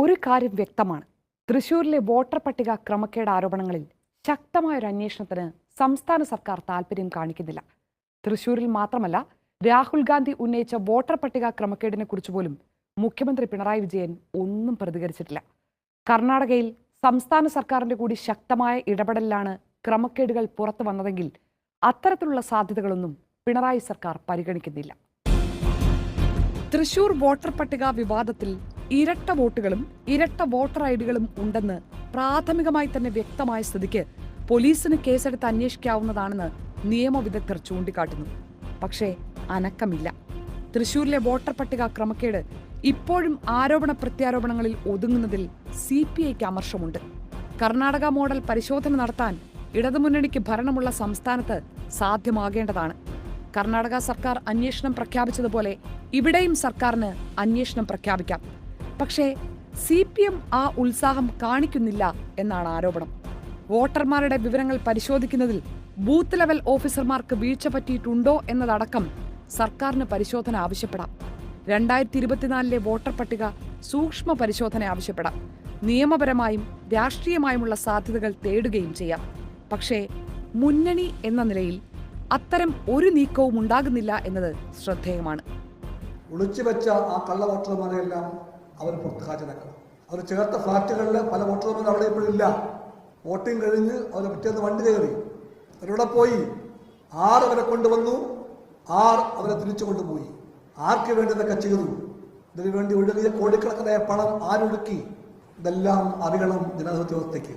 ഒരു കാര്യം വ്യക്തമാണ്. തൃശൂരിലെ വോട്ടർ പട്ടിക ക്രമക്കേട് ആരോപണങ്ങളിൽ ശക്തമായ ഒരു അന്വേഷണത്തിന് സംസ്ഥാന സർക്കാർ താൽപ്പര്യം കാണിക്കുന്നില്ല. തൃശൂരിൽ മാത്രമല്ല രാഹുൽ ഗാന്ധി ഉന്നയിച്ച വോട്ടർ പട്ടിക ക്രമക്കേടിനെ കുറിച്ച് പോലും മുഖ്യമന്ത്രി പിണറായി വിജയൻ ഒന്നും പ്രതികരിച്ചിട്ടില്ല. കർണാടകയിൽ സംസ്ഥാന സർക്കാരിന്റെ കൂടി ശക്തമായ ഇടപെടലിലാണ് ക്രമക്കേടുകൾ പുറത്തു വന്നതെങ്കിൽ അത്തരത്തിലുള്ള സാധ്യതകളൊന്നും പിണറായി സർക്കാർ പരിഗണിക്കുന്നില്ല. തൃശൂർ വോട്ടർ പട്ടിക വിവാദത്തിൽ ഇരട്ട വോട്ടുകളും ഇരട്ട വോട്ടർ ഐഡികളും ഉണ്ടെന്ന് പ്രാഥമികമായി തന്നെ വ്യക്തമായ സ്ഥിതിക്ക് പോലീസിന് കേസെടുത്ത് അന്വേഷിക്കാവുന്നതാണെന്ന് നിയമവിദഗ്ധർ ചൂണ്ടിക്കാട്ടുന്നു. പക്ഷേ അനക്കമില്ല. തൃശൂരിലെ വോട്ടർ പട്ടിക ക്രമക്കേട് ഇപ്പോഴും ആരോപണ പ്രത്യാരോപണങ്ങളിൽ ഒതുങ്ങുന്നതിൽ സി പി ഐക്ക് അമർഷമുണ്ട്. കർണാടക മോഡൽ പരിശോധന നടത്താൻ ഇടതുമുന്നണിക്ക് ഭരണമുള്ള സംസ്ഥാനത്ത് സാധ്യമാകേണ്ടതാണ്. കർണാടക സർക്കാർ അന്വേഷണം പ്രഖ്യാപിച്ചതുപോലെ ഇവിടെയും സർക്കാരിന് അന്വേഷണം പ്രഖ്യാപിക്കാം. പക്ഷേ സി പി എം ആ ഉത്സാഹം കാണിക്കുന്നില്ല എന്നാണ് ആരോപണം. വോട്ടർമാരുടെ വിവരങ്ങൾ പരിശോധിക്കുന്നതിൽ ബൂത്ത് ലെവൽ ഓഫീസർമാർക്ക് വീഴ്ച പറ്റിയിട്ടുണ്ടോ എന്നതടക്കം സർക്കാരിന് പരിശോധന ആവശ്യപ്പെടാം. രണ്ടായിരത്തി ഇരുപത്തിനാലിലെ വോട്ടർ പട്ടിക സൂക്ഷ്മ പരിശോധന ആവശ്യപ്പെടാം. നിയമപരമായും രാഷ്ട്രീയമായുമുള്ള സാധ്യതകൾ തേടുകയും ചെയ്യാം. പക്ഷേ മുന്നണി എന്ന നിലയിൽ അത്തരം ഒരു നീക്കവും ഉണ്ടാകുന്നില്ല എന്നത് ശ്രദ്ധേയമാണ്. ഒളിച്ചു വെച്ച ആ കള്ള വോട്ടർമാരെയെല്ലാം അവർ പുറത്ത് ഹാജരാക്കണം. അവർ ചേർത്ത ഫ്ലാറ്റുകളിൽ പല വോട്ടർമാരും അവിടെ ഇപ്പോഴില്ല വോട്ടിംഗ് കഴിഞ്ഞ് അവർ പിറ്റേന്ന് വണ്ടി കയറി. അവരവിടെ പോയി. ആർ അവരെ കൊണ്ടുവന്നു. ആർ അവരെ തിരിച്ചു കൊണ്ടുപോയി. ആർക്ക് വേണ്ടി ഇതൊക്കെ ചെയ്തു. ഇതിനു വേണ്ടി ഒഴുകിയ കോടിക്കണക്കിനായ പണം ആരൊഴുക്കി ഇതെല്ലാം അറിയണം ജനാധിപത്യ വ്യവസ്ഥയ്ക്ക്.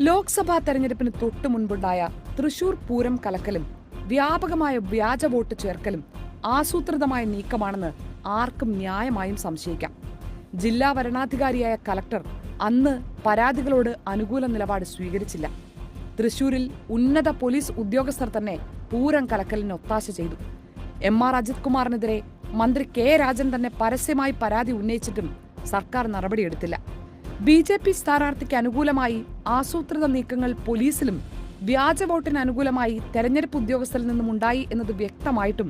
ലോക്സഭാ തെരഞ്ഞെടുപ്പിന് തൊട്ടു മുൻപുണ്ടായ തൃശൂർ പൂരം കലക്കലും വ്യാപകമായ വ്യാജ വോട്ട് ചേർക്കലും ആസൂത്രിതമായ നീക്കമാണെന്ന് ആർക്കും ന്യായമായും സംശയിക്കാം. ജില്ലാ വരണാധികാരിയായ കലക്ടർ അന്ന് പരാതികളോട് അനുകൂല നിലപാട് സ്വീകരിച്ചില്ല. തൃശൂരിൽ ഉന്നത പോലീസ് ഉദ്യോഗസ്ഥർ തന്നെ പൂരം കലക്കലിന് ഒത്താശ ചെയ്തു. എം ആർ അജിത് കുമാറിനെതിരെ മന്ത്രി കെ രാജൻ തന്നെ പരസ്യമായി പരാതി ഉന്നയിച്ചിട്ടും സർക്കാർ നടപടിയെടുത്തില്ല. ബി ജെ പി സ്ഥാനാർത്ഥിക്ക് അനുകൂലമായി ആസൂത്രിത നീക്കങ്ങൾ പോലീസിലും വ്യാജ വോട്ടിന് അനുകൂലമായി തെരഞ്ഞെടുപ്പ് ഉദ്യോഗസ്ഥരിൽ നിന്നും ഉണ്ടായി എന്നത് വ്യക്തമായിട്ടും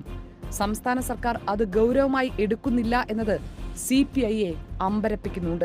സംസ്ഥാന സർക്കാർ അത് ഗൗരവമായി എടുക്കുന്നില്ല എന്നത് സി പി ഐയെ അമ്പരപ്പിക്കുന്നുണ്ട്.